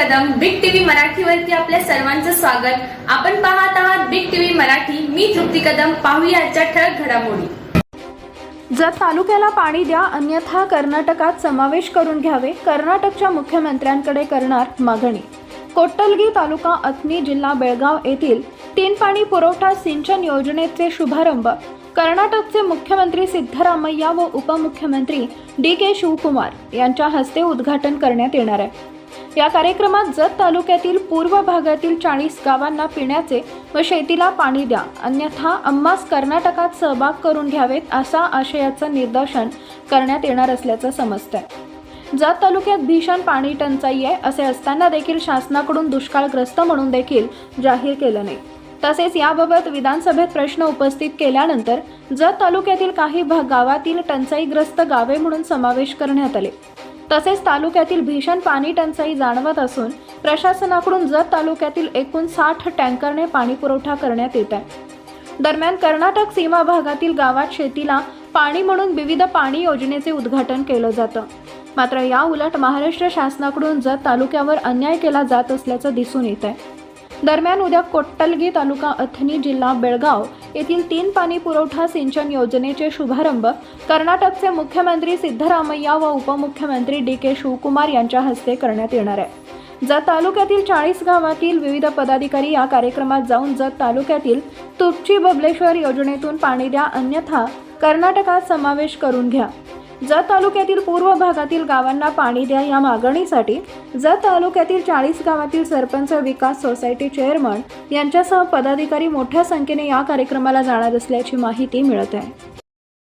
मराठीवरती आपल्या सर्वांचं स्वागत. आपण पाहत आहात बिग टीव्ही मराठी. मी तृप्ती कदम. पाहूया आजच्या ठळक घडामोडी. जर तालुक्याला पाणी द्या अन्यथा कर्नाटकात समावेश करून घ्यावे कर्नाटकच्या मुख्यमंत्र्यांकडे करणार मागणी. कोट्टलगी तालुका अथनी जिल्हा बेळगाव येथील तीन पाणी पुरवठा सिंचन योजनेचे शुभारंभ. कर्नाटकचे मुख्यमंत्री सिद्धरामय्या व उपमुख्यमंत्री डी के शिवकुमार यांच्या हस्ते उद्घाटन करण्यात येणार आहे. या कार्यक्रमात जत तालुक्यातील पूर्व भागातील चाळीस गावांना पिण्याचे व शेतीला पाणी द्या. अन्यथा अम्मास कर्नाटकात सहभाग करून घ्यावेत असा आशयाचं निदर्शन करण्यात येणार असल्याचं समजतंय. जत तालुक्यात भीषण पाणी टंचाई आहे असे असताना देखील शासनाकडून दुष्काळग्रस्त म्हणून देखील जाहीर केलं नाही. तसेच याबाबत विधानसभेत प्रश्न उपस्थित केल्यानंतर जत तालुक्यातील काही भाग गावातील टंचाईग्रस्त गावे म्हणून समावेश करण्यात आले. तसेच तालुक्यातील भीषण पाणी टंचाई जाणवत असून प्रशासनाकडून जत तालुक्यातील एकूण साठ टँकरने पाणी पुरवठा करण्यात येत आहे. दरम्यान कर्नाटक सीमा भागातील गावात शेतीला पाणी म्हणून विविध पाणी योजनेचे उद्घाटन केलं जातं. मात्र या उलट महाराष्ट्र शासनाकडून जत तालुक्यावर अन्याय केला जात असल्याचं दिसून येत आहे दरम्यान उद्या कोट्टलगी तालुका अथनी जिल्हा बेळगाव येथील तीन पाणी पुरवठा सिंचन योजनेचे शुभारंभ कर्नाटकचे मुख्यमंत्री सिद्धरामय्या व उपमुख्यमंत्री डी के शिवकुमार यांच्या हस्ते करण्यात येणार आहे. जत तालुक्यातील चाळीस गावातील विविध पदाधिकारी या कार्यक्रमात जाऊन जत तालुक्यातील तुपची बबलेश्वर योजनेतून पाणी द्या अन्यथा कर्नाटकात समावेश करून घ्या. जत तालुक्यातील पूर्व भागातील गावांना पाणी द्या या मागणीसाठी जत तालुक्यातील चाळीस गावातील सरपंच विकास सोसायटी चेअरमन यांच्यासह पदाधिकारी मोठ्या संख्येने या कार्यक्रमाला जाणार असल्याची माहिती मिळत आहे.